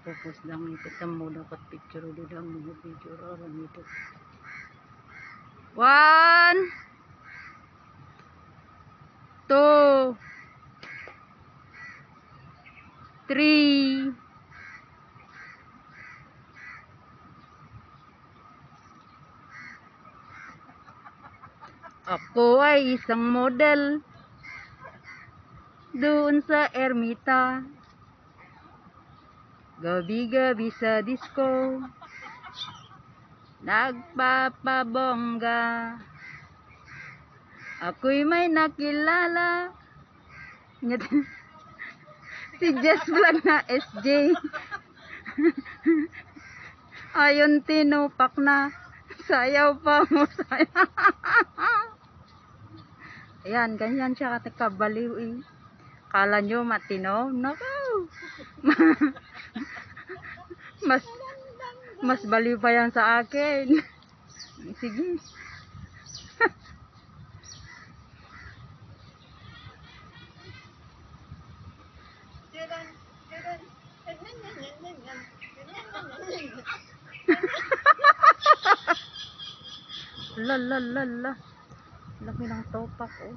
Tapos lang kita mo dapat picture? Di lang mo picture. Alam ito. One, two, three, Ako ay isang model. Doon sa ermita. Gabi-gabi sa disco. Nagpapabongga. Ako'y may nakilala. si Jess Vlog na SJ. Ayon tinupak na. Sayaw pa mo sayaw. Ayan, ganyan siya katakabaliw eh. Kala nyo matino? Nako! Mas, mas baliw pa yan sa akin. Sige. La la la la. Laki ng topak oh.